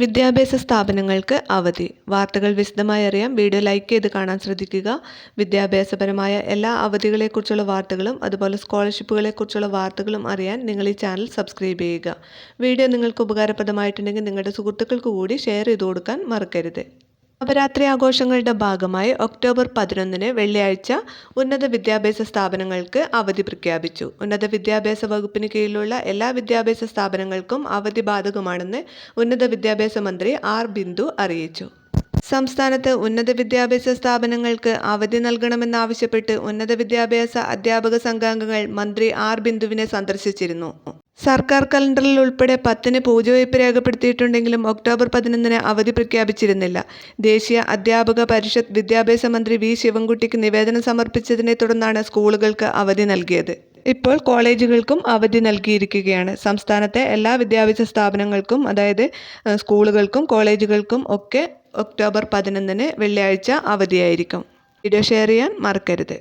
വിദ്യാഭ്യാസ സ്ഥാപനങ്ങൾക്ക് അവധി. വാർത്തകൾ വിശദമായി അറിയാൻ വീഡിയോ ലൈക്ക് ചെയ്ത് കാണാൻ ശ്രദ്ധിക്കുക. വിദ്യാഭ്യാസപരമായ എല്ലാ അവധികളെക്കുറിച്ചുള്ള വാർത്തകളും അതുപോലെ സ്കോളർഷിപ്പുകളെക്കുറിച്ചുള്ള വാർത്തകളും അറിയാൻ നിങ്ങൾ ഈ ചാനൽ സബ്സ്ക്രൈബ് ചെയ്യുക. വീഡിയോ നിങ്ങൾക്ക് ഉപകാരപ്രദമായിട്ടുണ്ടെങ്കിൽ നിങ്ങളുടെ സുഹൃത്തുക്കൾക്ക് കൂടി ഷെയർ ചെയ്ത് കൊടുക്കാൻ മറക്കരുത്. നവരാത്രി ആഘോഷങ്ങളുടെ ഭാഗമായി ഒക്ടോബർ പതിനൊന്നിന് വെള്ളിയാഴ്ച ഉന്നത വിദ്യാഭ്യാസ സ്ഥാപനങ്ങൾക്ക് അവധി പ്രഖ്യാപിച്ചു. ഉന്നത വിദ്യാഭ്യാസ വകുപ്പിന് കീഴിലുള്ള എല്ലാ വിദ്യാഭ്യാസ സ്ഥാപനങ്ങൾക്കും അവധി ബാധകമാണെന്ന് ഉന്നത വിദ്യാഭ്യാസ മന്ത്രി ആർ ബിന്ദു അറിയിച്ചു. സംസ്ഥാനത്ത് ഉന്നത വിദ്യാഭ്യാസ സ്ഥാപനങ്ങൾക്ക് അവധി നൽകണമെന്നാവശ്യപ്പെട്ട് ഉന്നത വിദ്യാഭ്യാസ അധ്യാപക സംഘാംഗങ്ങൾ മന്ത്രി ആർ ബിന്ദുവിനെ സന്ദർശിച്ചിരുന്നു. സർക്കാർ കലണ്ടറിൽ ഉൾപ്പെടെ പത്തിന് പൂജവയ്പ് രേഖപ്പെടുത്തിയിട്ടുണ്ടെങ്കിലും ഒക്ടോബർ പതിനൊന്നിന് അവധി പ്രഖ്യാപിച്ചിരുന്നില്ല. ദേശീയ അധ്യാപക പരിഷത്ത് വിദ്യാഭ്യാസ മന്ത്രി വി ശിവൻകുട്ടിക്ക് നിവേദനം സമർപ്പിച്ചതിനെ തുടർന്നാണ് സ്കൂളുകൾക്ക് അവധി നൽകിയത്. ഇപ്പോൾ കോളേജുകൾക്കും അവധി നൽകിയിരിക്കുകയാണ്. സംസ്ഥാനത്തെ എല്ലാ വിദ്യാഭ്യാസ സ്ഥാപനങ്ങൾക്കും അതായത് സ്കൂളുകൾക്കും കോളേജുകൾക്കും ഒക്കെ ഒക്ടോബർ പതിനൊന്നിന് വെള്ളിയാഴ്ച അവധിയായിരിക്കും. വീഡിയോ ഷെയർ ചെയ്യാൻ മറക്കരുത്.